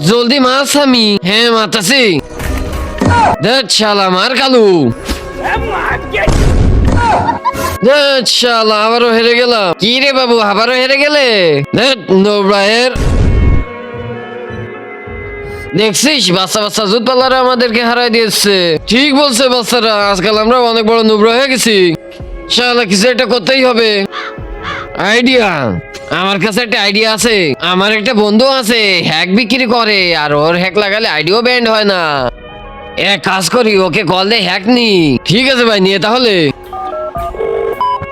জলদি মাছ আমি। হ্যাঁ মাতাছি দেখ শালা, মার কালু। দেখ শালা, আবারও হেরে গেলাম। কি রে বাবু, আবারও হেরে গেলে? দেখ, নোবরায়ের। দেখছিস, বাচ্চা বাচ্চা জুত পাল্লারা আমাদেরকে হারাই দিয়েছে। ঠিক বলছে বাচ্চারা, আজকাল আমরা অনেক বড় নুবরা হয়ে গেছি। শালা, কিছু একটা করতেই হবে। আইডিয়া? আমার কাছে একটা আইডিয়া আছে। আমার একটা বন্ধু আছে, হ্যাক বিক্রি করে, আর ওর হ্যাক লাগালে আইডিও ব্যান্ড হয় না। এক কাজ করি, ওকে কল দে হ্যাক নি। ঠিক আছে ভাই, নিয়ে তাহলে।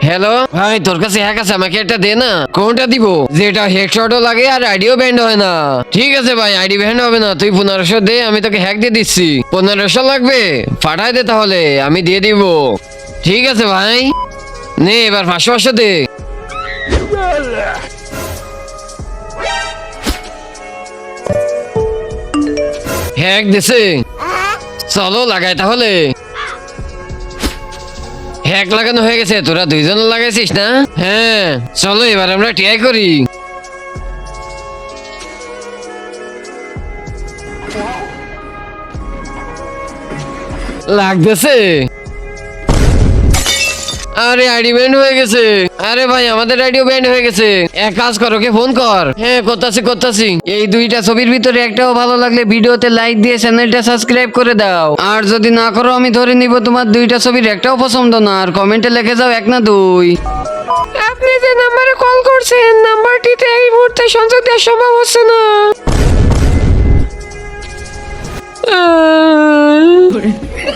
হ্যালো? ভাই, তোর কাছে হ্যাক আছে, আমাকে একটা দে না। কোনটা দিব? যেটা হেডশটও লাগে আর আইডিও ব্যান্ড হয় না। ঠিক আছে ভাই, আইডি ব্যান্ড হবে না। তুই পনেরোশো দে, আমি তোকে হ্যাক দিয়ে দিচ্ছি। পনেরোশো লাগবে? পাঠাই দে তাহলে, আমি দিয়ে দিব। ঠিক আছে ভাই। নে, এবার পাঁচশো পাঁচশো দে। হ্যাক দিছে চলো লাগাই তাহলে। হ্যাক লাগানো হয়ে গেছে, তোরা দুইজন লাগাইছিস না? হ্যাঁ চলো এবার আমরা ট্রাই করি। লাগতেছে। আরে আইডি ব্যান্ড হয়ে গেছে। আরে ভাই আমাদের আইডিও ব্যান্ড হয়ে গেছে। এক কাজ কর ওকে ফোন কর। হ্যাঁ করতাছি করতাছি। এই দুইটা ছবির ভিতরে একটাও ভালো লাগলে ভিডিওতে লাইক দিয়ে চ্যানেলটা সাবস্ক্রাইব করে দাও। আর যদি না করো আমি ধরে নিব তোমার দুইটা ছবির একটাও পছন্দ না। আর কমেন্টে লিখে যাও এক না দুই। আপনি যে নাম্বারে কল করছেন নাম্বারটিতে এই মুহূর্তে সংযোগ দেওয়া সম্ভব হচ্ছে না। আহ।